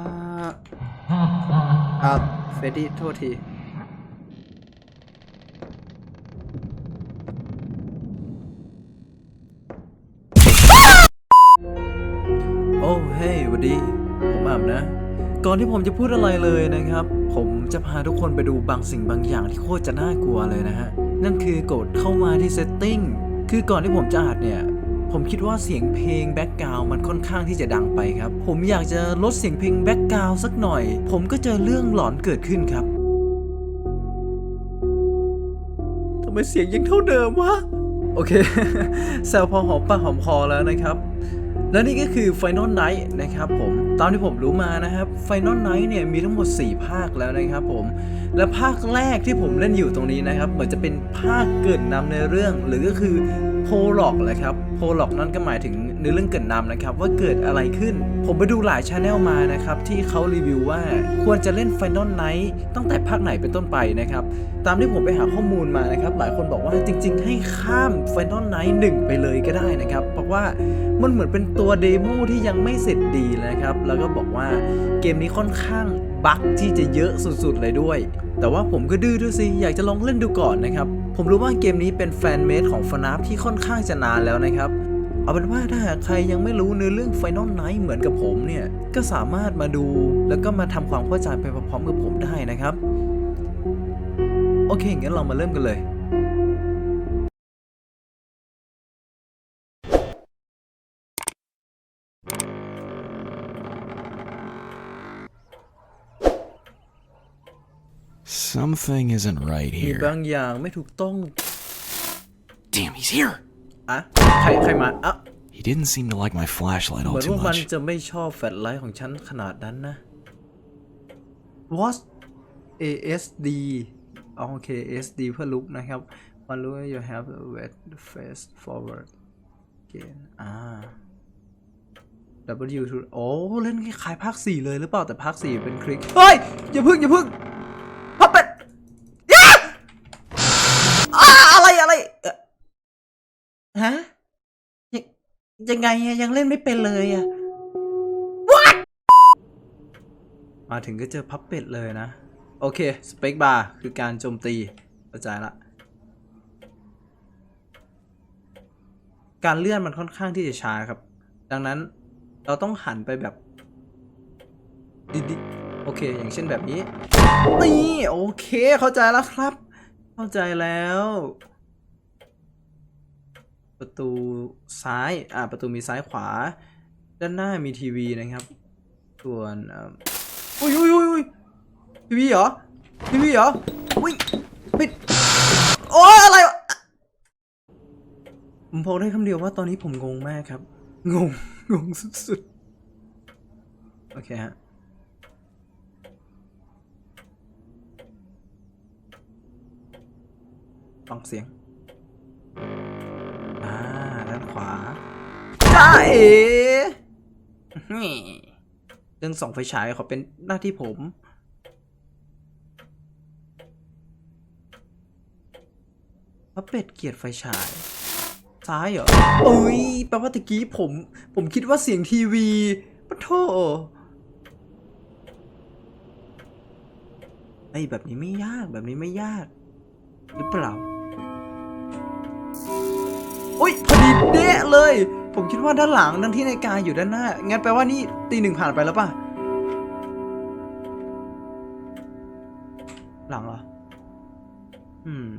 อ่าอ่าเฟรดดี้โทษที โอ้เฮ้ยหวัสดี ผมอ่ำนะ ก่อนที่ผมจะพูดอะไรเลยนะครับ ผมจะพาทุกคนไปดูบางสิ่งบางอย่างที่โคตรจะน่ากลัวเลยนะฮะ นั่นคือกดเข้ามาที่ setting คือก่อนที่ผมจะอัดเนี่ย ผมคิดว่าเสียงเพลงแบ็กกราวมันค่อนข้างที่จะดังไปครับ ผมอยากจะลดเสียงเพลงแบ็กกราวสักหน่อย ผมก็เจอเรื่องหลอนเกิดขึ้นครับทำไมเสียงยังเท่าเดิมวะ โอเคแซวพอหอมปากหอมคอแล้วนะครับ และนี่ก็คือ Final Night นะครับผมตามที่ผมรู้มานะครับ Final Night เนี่ยมีทั้งหมด 4 ภาคแล้วนะครับผม และภาคแรกที่ผมเล่นอยู่ตรงนี้นะครับ เหมือนจะเป็นภาคเกรินนำในเรื่องหรือก็คือ โพล็อกแหละครับโพล็อกนั่นก็หมายถึงเนื้อเรื่องเกรินนำนะครับ ว่าเกิดอะไรขึ้น ผมไปดูหลายชาแนลมานะครับ ที่เขารีวิวว่าควรจะเล่น Final Night ตั้งแต่ภาคไหนเป็นต้นไปนะครับ ตามที่ผมไปหาข้อมูลมานะครับ หลายคนบอกว่าจริง ๆ ให้ข้าม Final Night 1 ไปเลยก็ได้นะครับ เพราะว่ามันเหมือนเป็นตัวเดโมที่ยังไม่เสร็จดีนะครับ แล้วก็บอกว่าเกมนี้ค่อนข้างบั๊กที่จะเยอะสุดๆเลยด้วย แต่ว่าผมก็ดื้อด้วยสิอยากจะลองเล่นดูก่อนนะครับ ผมรู้ว่าเกมนี้เป็นแฟนเมดของฟนาฟที่ค่อนข้างจะนานแล้วนะครับ เอาเป็นว่าถ้าหากใครยังไม่รู้เนื้อเรื่องไฟนอลไนท์เหมือนกับผมเนี่ย ก็สามารถมาดูแล้วก็มาทำความเข้าใจไปพร้อมๆกับผมได้นะครับ โอเคงั้นเรามาเริ่มกันเลย Something isn't right มี here. บางอย่างไม่ถูกต้อง Damn, he's here! อะใครใครมาอะ He didn't seem to like my flashlight เห all มือน too ว่ามัน much. จะไม่ชอบแฟลชไลท์ของฉันขนาดนั้นนะ What ASD อ๋อโอเค SD เพื่อลุกนะครับ มันรู้ว่า you have to wet face forward again อ่า W to โอ้ เล่นคล้ายๆภาค 4 เลยหรือเปล่าแต่ภาค 4 เป็นคลิก เฮ้ย อย่าพึ่งอย่าพึ่งพับเป็ดย่าอ่าอะไรอะไรเอ่อฮะ ยัง ยังไงอะยังเล่นไม่เป็นเลยอะ What มาถึงก็เจอพับเป็ดเลยนะ โอเค สเปคบาร์คือการโจมตีเข้าใจละ การเลื่อนมันค่อนข้างที่จะช้าครับ ดังนั้นเราต้องหันไปแบบดิๆโอเค อย่างเช่นแบบนี้ นี่ โอเค เข้าใจแล้วครับ เข้าใจแล้ว ประตูซ้าย อ่า ประตูมีซ้ายขวา ด้านหน้ามีทีวีนะครับ ส่วนอุ้ยอุ้ยอุ้ยทีวีเหรอ ทีวีเหรอ อุ้ยปิด โอ้ยอะไรผมบอกได้คำเดียวว่าตอนนี้ผมงงมากครับ งง งงสุดๆ โอเคฮะฟังเสียง จ้าเอ๋นี่เรื่องส่องไฟฉายขอเป็นหน้าที่ผมพระเป็ดเกียดไฟฉาย ซ้ายเหรอเอ้ยแปลว่าตะกี้ผม ผมคิดว่าเสียงทีวีปะโถไอ้แบบนี้ไม่ยากแบบนี้ไม่ยาก หรือเปล่าอุ้ยพอดีเดะเลย ผมคิดว่าด้านหลังทั้งที่นาฬิกาอยู่ด้านหน้า งั้นแปลว่านี่ตีหนึ่งผ่านไปแล้วป่ะ หลังเหรอ อืม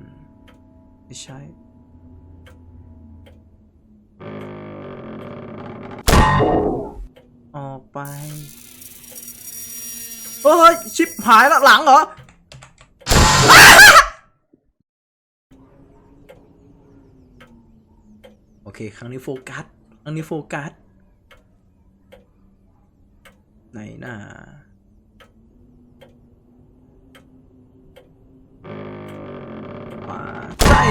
ไม่ใช่ ออกไปเฮ้ย ชิปหายแล้วหลังเหรอโอเค ครั้งนี้โฟกัส ครั้งนี้โฟกัสไหนน่ะขวาใช่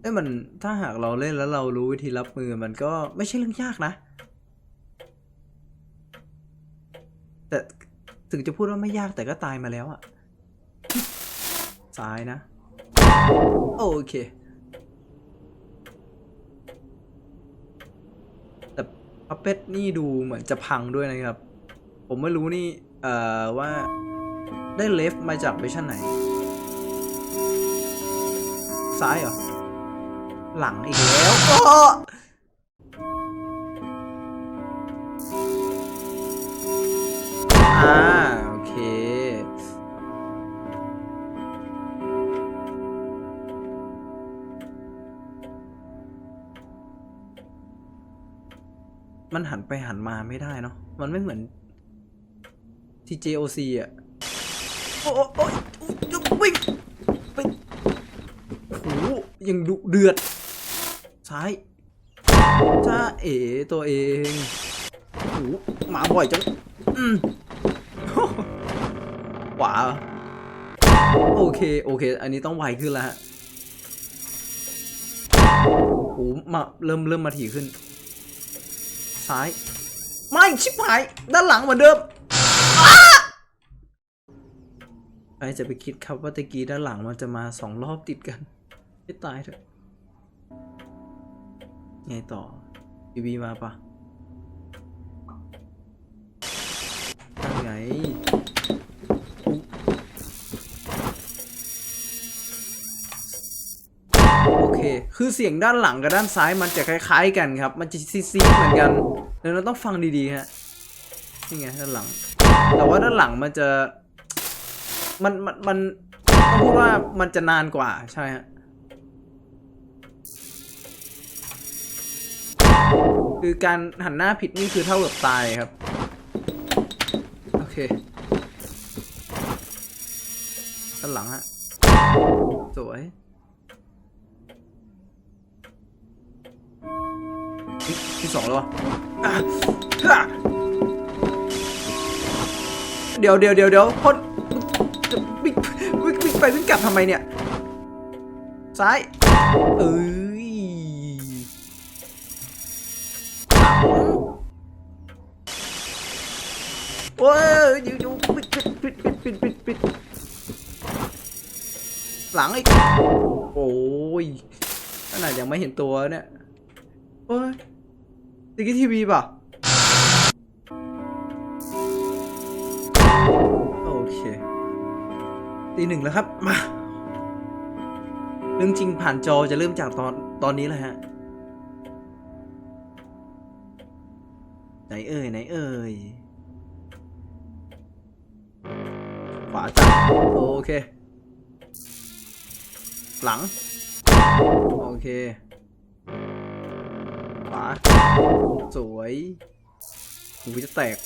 เอ้ยมันถ้าหากเราเล่นแล้วเรารู้วิธีรับมือมันก็ไม่ใช่เรื่องยากนะ แต่ถึงจะพูดว่าไม่ยากแต่ก็ตายมาแล้วอะซ้ายนะ โอเค แต่ พับเป็ดนี่ดูเหมือนจะพังด้วยนะครับ ผมไม่รู้นี่ เอ่อ ว่าได้เลฟมาจากเวอร์ชันไหน ซ้ายเหรอ หลังอีกแล้ว มันหันไปหันมาไม่ได้เนาะ มันไม่เหมือนที่ JOC อะ โอ้โอ้ยวิ่งไปโอ้โหยังดุเดือด ซ้ายจ้าเอ๋ตัวเองโอ้หมาบ่อยจัง อืมขวาโอเค โอเค อันนี้ต้องไวขึ้นแล้วฮะโอ้โหมาเริ่มเริ่มมาถี่ขึ้น ซ้าย ไม่ชิบหาย ด้านหลังเหมือนเดิมใครจะไปคิดครับว่าตะกี้ด้านหลังมันจะมาสองรอบติดกันไม่ตายเถอะ ไงต่อทีวีมาปะ คือเสียงด้านหลังกับด้านซ้ายมันจะคล้าย ๆ กันครับ มันจะซีดๆเหมือนกันดังนั้นต้องฟังดีๆฮะนี่ไงด้านหลัง แต่ว่าด้านหลังมันจะ มันมันมันต้องพูดว่ามันจะนานกว่าใช่ฮะคือการหันหน้าผิดนี่คือเท่ากับตายครับ โอเคด้านหลังฮะ สวย ที่สองแล้ววะอะอะเดี๋ยวเดี๋ยวเดี๋ยวเดี๋ยวพ่นจะวิ่งวิ่งวิ่งไปวิ่งกลับทำไมเนี่ย ซ้าย เอ้ยโอ้ยอยู่อยู่ปิดปิดปิดปิดปิดปิดปิดหลังอีกโอ้ยขนาดยังไม่เห็นตัวเนี่ยโอ้ย ติกี้ทีวีป่ะ โอเคตีหนึ่งแล้วครับ มา เรื่องจริงผ่านจอจะเริ่มจากตอนตอนนี้แหละฮะ ไหนเอ่ย ไหนเอ่ยขวาจับโอเค หลัง โอเคา สวยหูจะแตก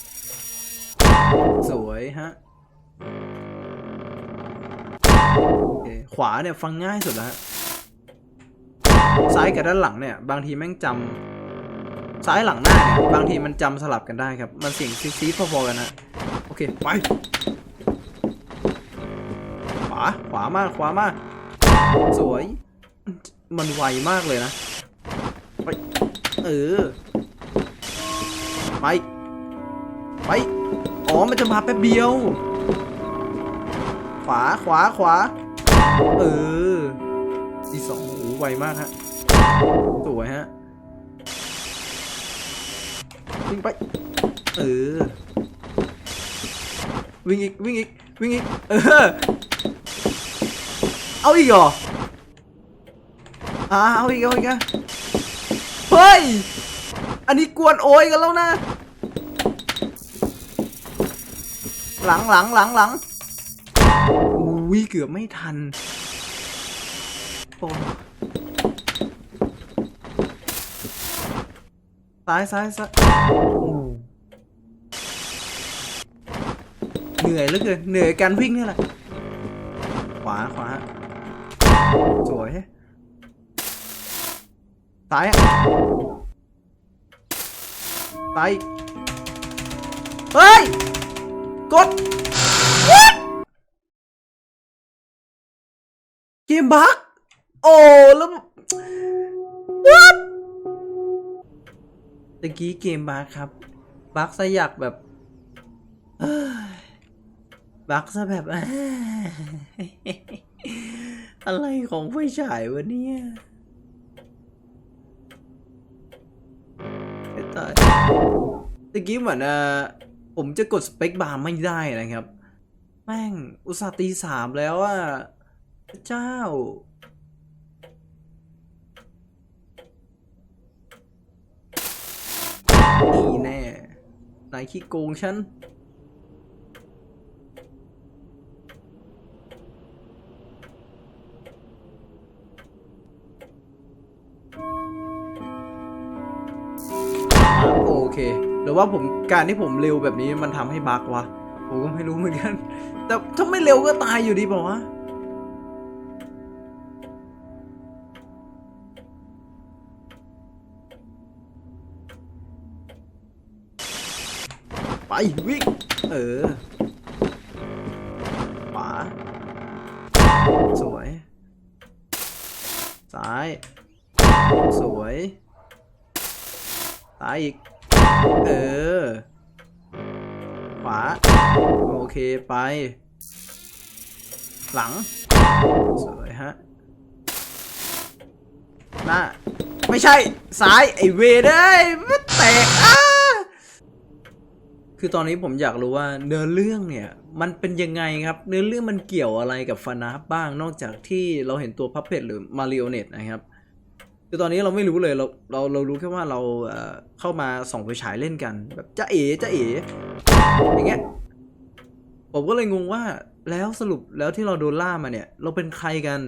สวยฮะ ขวาเนี่ยฟังง่ายสุดแล้วฮะซ้ายกับด้านหลังเนี่ย บางทีแม่งจำซ้ายหลังหน้าเนี่ย บางทีมันจำสลับกันได้ครับ มันเสียงซีดๆพอๆกันนะ โอเค ไป ขวา ขวามาก ขวามาก สวย มันไวมากเลยนะ เออ ไป ไป อ๋อ มันจะมาแป๊บเดียว ขวา ขวา ขวา เออทีสองโอ้ไวมากฮะ สวยฮะวิ่งไป เออ วิ่งอีก วิ่งอีก วิ่งอีก เออ เอาอีกเหรออ่าเอาอีกเอาอีกอะ เฮ้ย อันนี้กวนโอยกันแล้วนะ หลังหลังหลังหลังอุ้ยเกือบไม่ทันโอ้ซ้ายซ้ายซ้ายเหนื่อยเหลือเกินเหนื่อยกับการวิ่งนี่แหละ ขวาขวาสวย ซ้ายอะซ้ายเฮ้ย กดเกมบักโอ้แล้ว What ตะกี้เกมบักครับ บักซะอยากแบบบักซะแบบเอ้ยอะไรของไฟฉายวะเนี่ย ตายตะกี้เหมือนเอ่อผมจะกดสเปคบาร์ไม่ได้นะครับ แม่งอุตส่าห์ตีสามแล้วอะพระเจ้า นี่แน่นายขี้โกงฉัน รือว่าผมการที่ผมเร็วแบบนี้มันทำให้บั๊กวะผมก็ไม่รู้เหมือนกัน แต่ถ้าไม่เร็วก็ตายอยู่ดีเปล่าวะไปวิ่งเออขวาสวย ซ้าย สวย ซ้ายอีก เออ ขวา โอเคไป หลัง สวยฮะ หน้า ไม่ใช่ ซ้าย ไอเวรเอ้ยมันแตกอ้าคือตอนนี้ผมอยากรู้ว่าเนื้อเรื่องเนี่ย มันเป็นยังไงครับ เนื้อเรื่องมันเกี่ยวอะไรกับฟานาบ้างนอกจากที่เราเห็นตัวพัพเพตหรือมาริโอเนตนะครับ คือตอนนี้เราไม่รู้เลยเราเราเรารู้แค่ว่าเราเข้ามาส่องไฟฉายเล่นกัน แบบจะเอ๋จะเอ๋อย่างเงี้ยผมก็เลยงงว่าแล้วสรุปแล้วที่เราโดนล่ามาเนี่ย เราเป็นใครกัน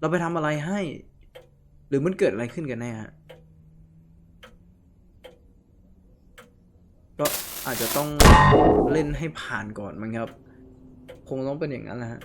เราไปทำอะไรให้ หรือมันเกิดอะไรขึ้นกันแน่ฮะก็อาจจะต้องเล่นให้ผ่านก่อนมั้งครับ คงต้องเป็นอย่างนั้นแหละฮะ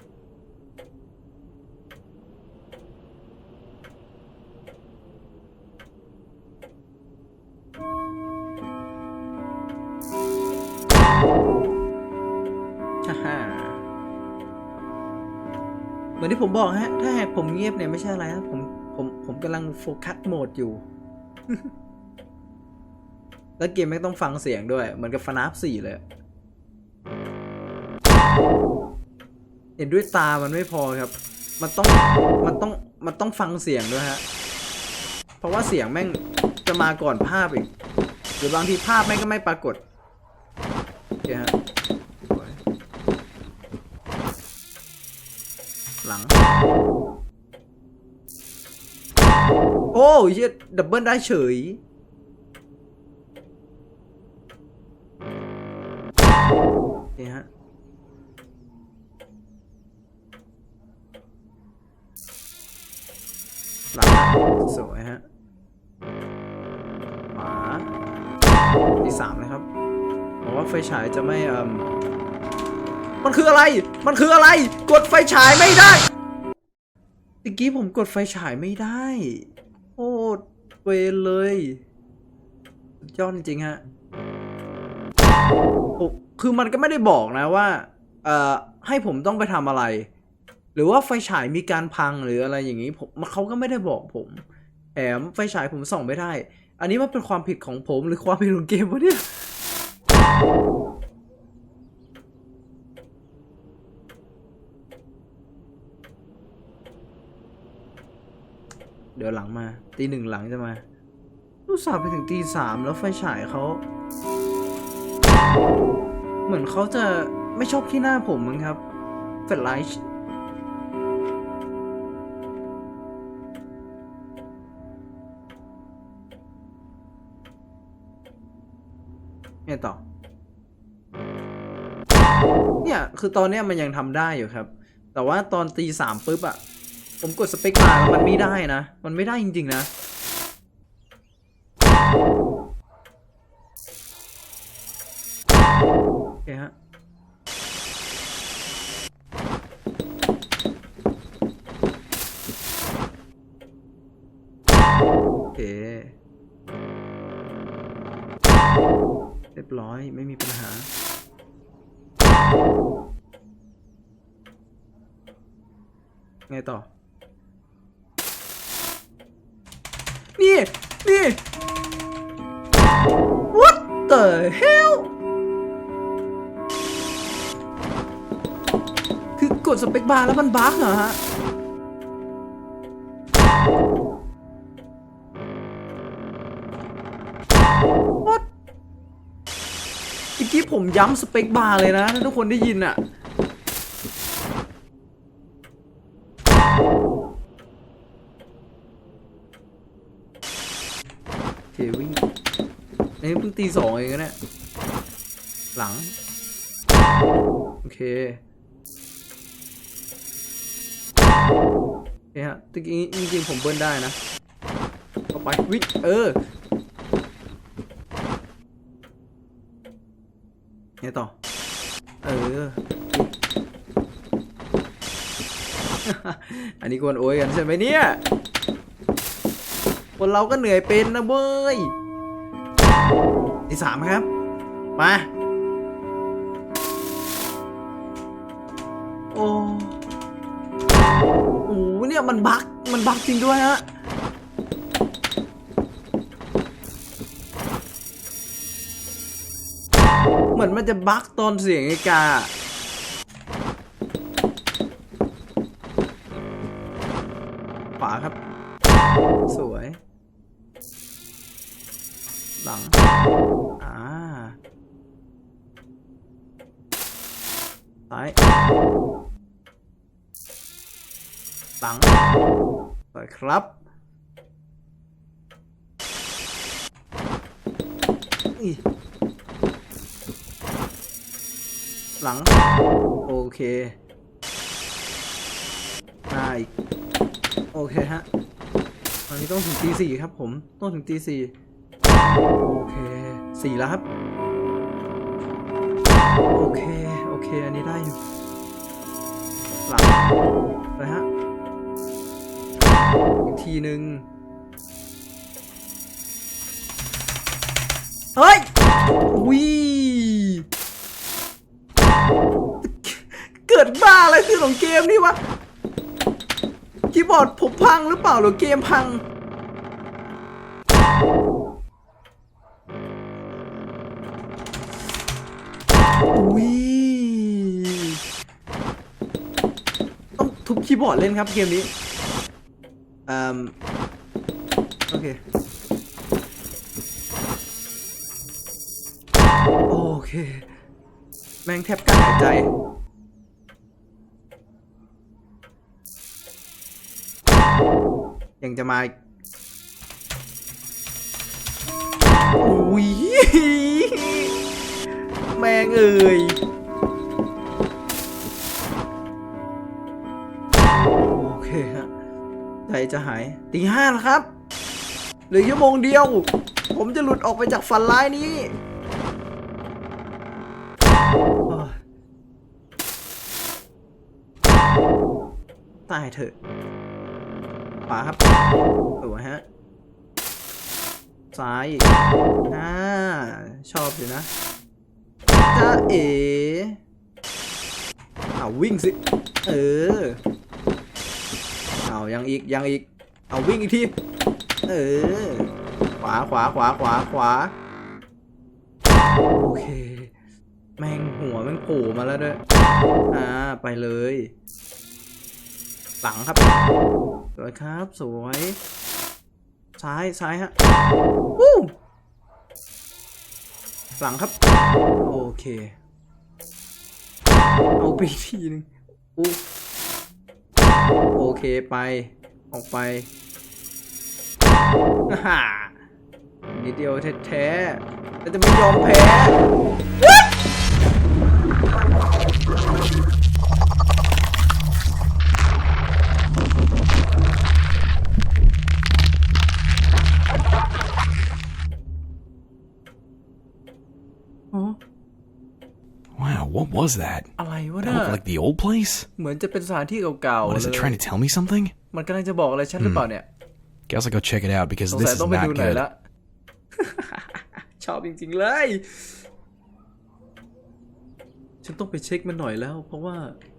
มือนที่ผมบอกฮะ ถ้าหากผมเงียบเนี่ยไม่ใช่อะไรนะผมผมผมกำลังโฟกัสโหมดอยู่ แล้วเกมไม่ต้องฟังเสียงด้วย เหมือนกับฟนาฟสี่เลย เห็นด้วยตามันไม่พอครับ มันต้องมันต้องมันต้องฟังเสียงด้วยฮะ เพราะว่าเสียงแม่งจะมาก่อนภาพอีก หรือบางทีภาพแม่งก็ไม่ปรากฏโอเคฮะ เหี้ยดับเบิลได้เฉย นี่ฮะ หลังสวยฮะขวาที่สามนะครับบอกว่าไฟฉายจะไม่เอ่มมันคืออะไร มันคืออะไร กดไฟฉายไม่ได้ตะกี้ผมกดไฟฉายไม่ได้ โอ้เวเลยยอดจริงฮะโอ้คือมันก็ไม่ได้บอกนะว่า เอ่อ ให้ผมต้องไปทำอะไร หรือว่าไฟฉายมีการพังหรืออะไรอย่างนี้ผมเขาก็ไม่ได้บอกผมแถมไฟฉายผมส่องไม่ได้ อันนี้มันเป็นความผิดของผมหรือความผิดของเกมวะเนี่ย เดี๋ยวหลังมาตีหนึ่งหลังจะมารู้สาห์ไปถึงตีสามแล้วไฟฉายเขาเหมือนเขาจะไม่ชอบที่หน้าผมมั้งครับเฟลไลท์ไงต่อ เนี่ย คือตอนเนี้ยมันยังทำได้อยู่ครับ แต่ว่าตอนตีสามปุ๊บอะ ผมกดสเปคมาแล้วมันไม่ได้นะ มันไม่ได้จริง ๆ นะ โอเคฮะ โอเค เรียบร้อยไม่มีปัญหาไงต่อ นี่นี่ What the hell คือกดสเปคบาร์แล้วมันบั๊กเหรอฮะ What อีกกี้นี่ผมย้ำสเปคบาร์เลยนะ ถ้าทุกคนได้ยินอะ โอเควิ่งนี่ เพิ่งตีสองเองนะเนี่ยหลัง โอเคเนี่ยฮะตะกี้จริงๆผมเบิ้ลได้นะเข้าไปวิ่งเออเนี่ยต่อ เออ อันนี้กวนโอ้ยกันใช่ไหมเนี่ย คนเราก็เหนื่อยเป็นนะเว้ย ที่สามครับ มา โอ้โหเนี่ยมันบักมันบักจริงด้วยฮะเหมือนมันจะบักตอนเสียงไอกาขวาครับ สวย หลัง อ่าซ้ายหลังสวยครับ หลัง โอเคได้โอเคฮะตอนนี้ต้องถึงตีสี่ครับผม ต้องถึงตีสี่ โอเคสี่แล้วครับ โอเค โอเค อันนี้ได้อยู่หลังไปฮะอีกทีหนึ่งเฮ้ยวิเกิดบ้าอะไรขึ้นของเกมนี่วะคีย์บอร์ดผมพังหรือเปล่าหรือเกมพัง อุ้ยต้องทุบคีย์บอร์ดเล่นครับเกมนี้อืมโอเค โอเค แม่งแทบกั้นหายใจยังจะมาอีกอุ้ย แมงเอ่ยโอเคฮะใจจะหายตีห้าแล้วครับเหลือชั่วโมงเดียว ผมจะหลุดออกไปจากฝันร้ายนี้ตายเถอะขวาครับสวยฮะ ซ้ายอีกอ่าชอบอยู่นะ จ้าเอ๋เอาวิ่งสิ เออ เอายังอีกยังอีก เอาวิ่งอีกที เออ ขวาขวาขวาขวาขวา โอเค แม่งหัวแม่งโผล่มาแล้วด้วย อ่า ไปเลย หลังครับ สวยครับ สวย ซ้ายซ้ายฮะวู้ หลังครับ โอเค เอาไปทีหนึงอู้โอเคไป ออกไปฮ่านิดเดียวแท้ๆแต่จะไม่ยอมแพ้ was that? อะไรวะ That น่ะ looked like the old place? เหมือนจะเป็นสถานที่เก่าๆ What เล is it ย trying to tell me something? มันกำลังจะบอกอะไรฉันหรือเปล่าเนี่ย Guess I'll go check it out because สง this สัย is ต้องไปดู not หน่อย good. ละ ชอบจริงๆเลย ฉันต้องไปเช็คมันหน่อยแล้ว เพราะว่า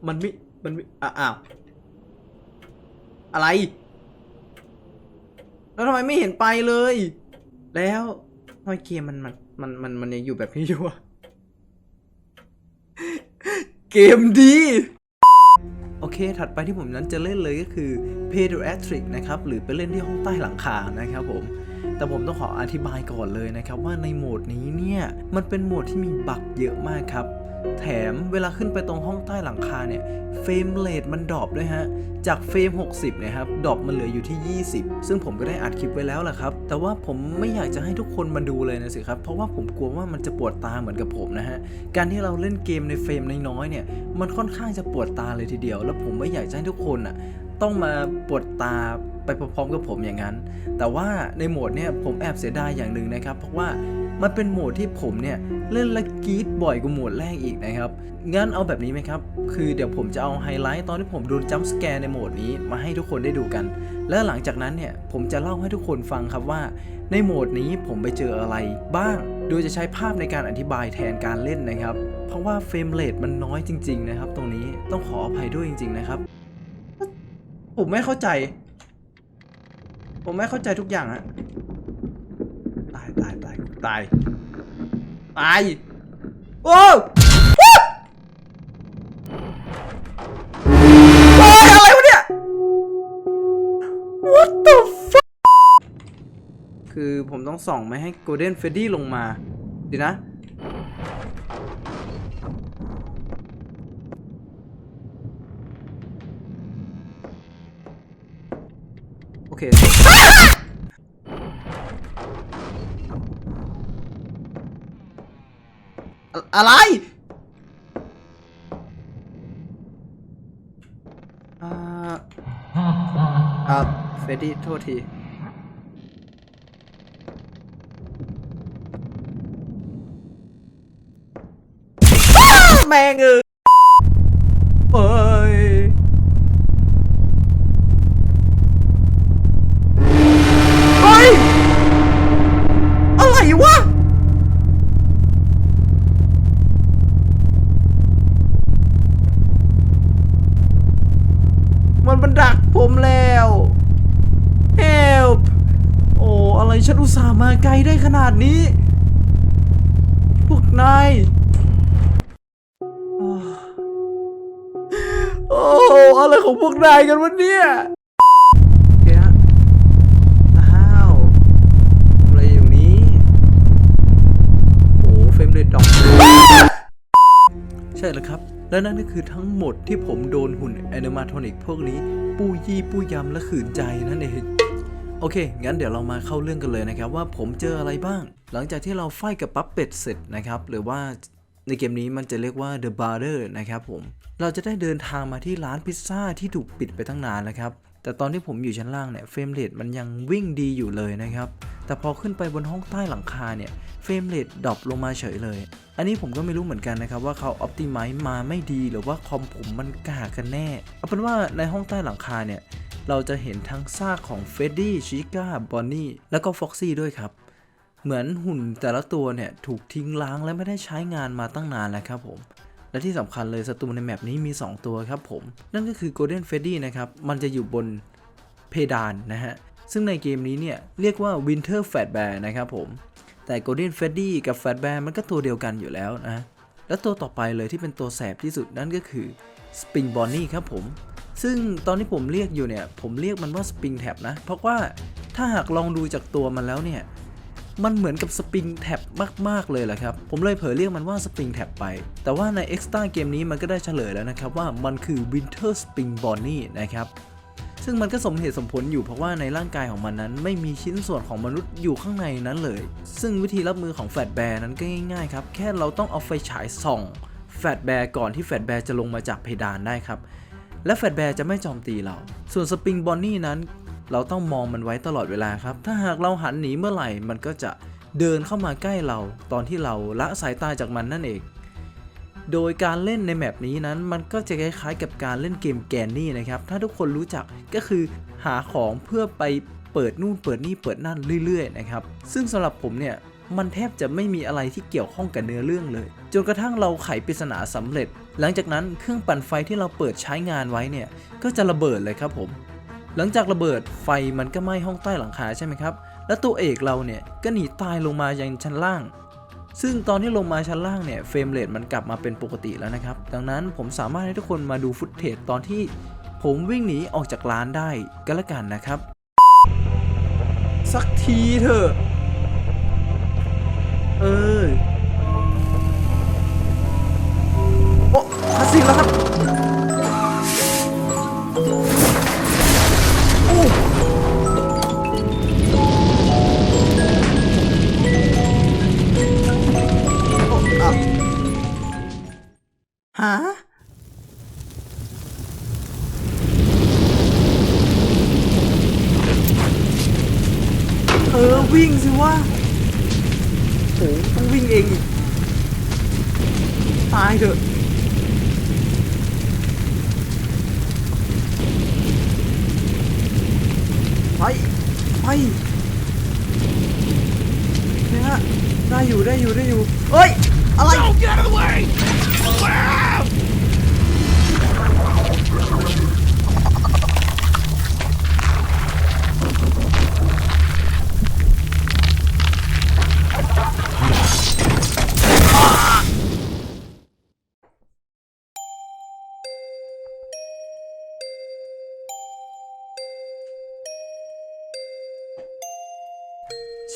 มันไม่มันไม่อะอ้าวอะไร แล้วทำไมไม่เห็นไปเลย แล้วทำไมเกมมันมันมันมันมันยังอยู่แบบนี้อยู่อะ เกมดี โอเค ถัดไปที่ผมนั้นจะเล่นเลยก็คือ Pediatric นะครับ หรือไปเล่นที่ห้องใต้หลังคานะครับผมแต่ผมต้องขออธิบายก่อนเลยนะครับว่าในโหมดนี้เนี่ย มันเป็นโหมดที่มีบั๊กเยอะมากครับ แถมเวลาขึ้นไปตรงห้องใต้หลังคาเนี่ยเฟรมเรทมันดรอปด้วยฮะ จากเฟรม 60นี่ยครับดรอปมันเหลืออยู่ที่ 20 ซึ่งผมก็ได้อัดคลิปไว้แล้วแหละครับ แต่ว่าผมไม่อยากจะให้ทุกคนมาดูเลยนะสิครับ เพราะว่าผมกลัวว่ามันจะปวดตาเหมือนกับผมนะฮะ การที่เราเล่นเกมในเฟรมน้อยๆเนี่ย มันค่อนข้างจะปวดตาเลยทีเดียว แล้วผมไม่อยากจะให้ทุกคนอะต้องมาปวดตาไปพร้อมๆกับผมอย่างนั้น แต่ว่าในโหมดเนี่ยผมแอบเสียดายอย่างหนึ่งนะครับ เพราะว่า มันเป็นโหมดที่ผมเนี่ยเล่นละกีดบ่อยกว่าโหมดแรกอีกนะครับ งั้นเอาแบบนี้ไหมครับ คือเดี๋ยวผมจะเอาไฮไลท์ตอนที่ผมโดนจัมป์สแกร์ในโหมดนี้มาให้ทุกคนได้ดูกัน และหลังจากนั้นเนี่ยผมจะเล่าให้ทุกคนฟังครับว่า ในโหมดนี้ผมไปเจออะไรบ้าง โดยจะใช้ภาพในการอธิบายแทนการเล่นนะครับ เพราะว่าเฟรมเรทมันน้อยจริง ๆ นะครับ ตรงนี้ต้องขออภัยด้วยจริง ๆ นะครับ ผมไม่เข้าใจ ผมไม่เข้าใจทุกอย่างอะ ตาย ตาย โอ้โอ้ยอะไรวะเนี่ย What the fuck คือผมต้องส่องไม่ให้ Golden Freddy ลงมา ดีนะ โอเค อะอะไรอ่าอ่าเฟรดดี้โทษทีแม่งเออเฮ้ย เฮ้ย อะไรวะ มันบันดักผมแล้ว Help โอ้ อะไร ฉันอุตส่าห์มาไกลได้ขนาดนี้ พวกนายอ้าวโอ้อะไรของพวกนายกันวะเนี่ยเคฮะอ้าวอะไรอยู่นี้โอ้เฟรมเรทดอปใช่แล้วครับและนั่นก็คือทั้งหมดที่ผมโดนหุ่นแอนิมาทรอนิกพวกนี้ ปูยี่ปูยำและขืนใจนั่นเอง โอเค งั้นเดี๋ยวเรามาเข้าเรื่องกันเลยนะครับว่าผมเจออะไรบ้าง หลังจากที่เราไฟกับปั๊บเป็ดเสร็จนะครับ หรือว่าในเกมนี้มันจะเรียกว่า The Barter นะครับผม เราจะได้เดินทางมาที่ร้านพิซซ่าที่ถูกปิดไปตั้งนานแล้วครับ แต่ตอนที่ผมอยู่ชั้นล่างเนี่ยเฟรมเรทมันยังวิ่งดีอยู่เลยนะครับ แต่พอขึ้นไปบนห้องใต้หลังคาเนี่ยเฟรมเรทดรอปลงมาเฉยเลย อันนี้ผมก็ไม่รู้เหมือนกันนะครับว่าเขาออ t ติไม e มาไม่ดีหรือว่าคอมผมมันกากันแน่ เอาเป็นว่าในห้องใต้หลังคาเนี่ย เราจะเห็นทั้งซากของเฟดดี้ชิก้าบอนนี่แล้วก็ฟ็อกซี่ด้วยครับ เหมือนหุ่นแต่ละตัวเนี่ย ถูกทิ้งล้างและไม่ได้ใช้งานมาตั้งนานแล้วครับผมและที่สำคัญเลยศัตรูในแมปนี้มี 2 ตัวครับผม นั่นก็คือ Golden Freddy นะครับ มันจะอยู่บนเพดานนะฮะ ซึ่งในเกมนี้เนี่ย เรียกว่า Winter Fat Bear นะครับผม แต่ Golden Freddy กับ Fat Bear มันก็ตัวเดียวกันอยู่แล้วนะ และตัวต่อไปเลยที่เป็นตัวแสบที่สุดนั่นก็คือ Spring Bonnie ครับผม ซึ่งตอนที่ผมเรียกอยู่เนี่ย ผมเรียกมันว่า Spring Tab นะ เพราะว่าถ้าหากลองดูจากตัวมันแล้วเนี่ย มันเหมือนกับสปริงแท็บมาก ๆ เลยแหละครับ ผมเลยเผยเรียกมันว่าสปริงแท็บไป แต่ว่าใน Extra เกมนี้มันก็ได้เฉลยแล้วนะครับว่ามันคือ Winter Spring Bonnie นะครับซึ่งมันก็สมเหตุสมผลอยู่เพราะว่าในร่างกายของมันนั้น ไม่มีชิ้นส่วนของมนุษย์อยู่ข้างในนั้นเลย ซึ่งวิธีรับมือของแฟตแบร์นั้นก็ง่ายๆครับ แค่เราต้องเอาไฟฉายส่องแฟตแบร์ก่อนที่แฟตแบร์จะลงมาจากเพดานได้ครับ และแฟตแบร์จะไม่โจมตีเรา ส่วนสปริงบอนนี่นั้น เราต้องมองมันไว้ตลอดเวลาครับ ถ้าหากเราหันหนีเมื่อไหร่ มันก็จะเดินเข้ามาใกล้เรา ตอนที่เราละสายตาจากมันนั่นเอง โดยการเล่นในแมปนี้นั้น มันก็จะคล้ายๆกับการเล่นเกมแกนนี่นะครับ ถ้าทุกคนรู้จักก็คือหาของเพื่อไปเปิดนู่นเปิดนี่เปิดนั่นเรื่อยๆนะครับ ซึ่งสำหรับผมเนี่ยมันแทบจะไม่มีอะไรที่เกี่ยวข้องกับเนื้อเรื่องเลย จนกระทั่งเราไขปริศนาสำเร็จ หลังจากนั้นเครื่องปั่นไฟที่เราเปิดใช้งานไว้เนี่ยก็จะระเบิดเลยครับผม หลังจากระเบิดไฟมันก็ไหม้ห้องใต้หลังคาใช่ไหมครับ แล้วตัวเอกเราเนี่ยก็หนีตายลงมายังชั้นล่าง ซึ่งตอนที่ลงมาชั้นล่างเนี่ยเฟรมเรทมันกลับมาเป็นปกติแล้วนะครับ ดังนั้นผมสามารถให้ทุกคนมาดูฟุตเทจตอนที่ผมวิ่งหนีออกจากร้านได้ก็แล้วกันนะครับ สักทีเถอะ เออ ฮะเออ วิ่งสิวะโอ้ต้องวิ่งเองอีก ตายเถอะไปไปเนี่ยฮะได้อยู่ได้อยู่ได้อยู่เฮ้ย อะไร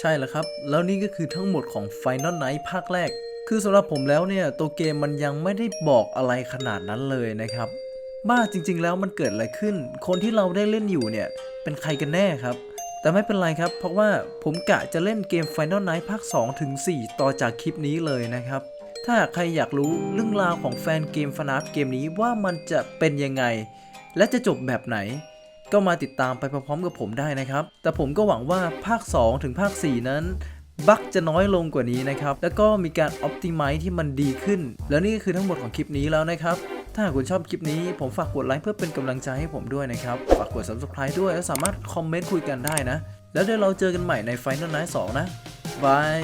ใช่แล้วครับ แล้วนี่ก็คือทั้งหมดของ Final Night ภาคแรกคือสำหรับผมแล้วเนี่ยตัวเกมมันยังไม่ได้บอกอะไรขนาดนั้นเลยนะครับบ้าจริง ๆ แล้วมันเกิดอะไรขึ้น คนที่เราได้เล่นอยู่เนี่ยเป็นใครกันแน่ครับ แต่ไม่เป็นไรครับ เพราะว่าผมกะจะเล่นเกม Final Night ภาค2ถึง4ต่อจากคลิปนี้เลยนะครับ ถ้าใครอยากรู้เรื่องราวของแฟนเกมฟนาฟเกมนี้ว่ามันจะเป็นยังไง และจะจบแบบไหน ก็มาติดตามไปพร้อมๆกับผมได้นะครับ แต่ผมก็หวังว่าภาค 2 ถึงภาค 4 นั้น บั๊กจะน้อยลงกว่านี้นะครับ แล้วก็มีการ optimize ที่มันดีขึ้น แล้วนี่ก็คือทั้งหมดของคลิปนี้แล้วนะครับถ้าคุณชอบคลิปนี้ผมฝากกดไลค์เพื่อเป็นกำลังใจให้ผมด้วยนะครับ ฝากกด subscribe ด้วย แล้วสามารถคอมเมนต์คุยกันได้นะ แล้วเดี๋ยวเราเจอกันใหม่ใน Final Night 2 นะบาย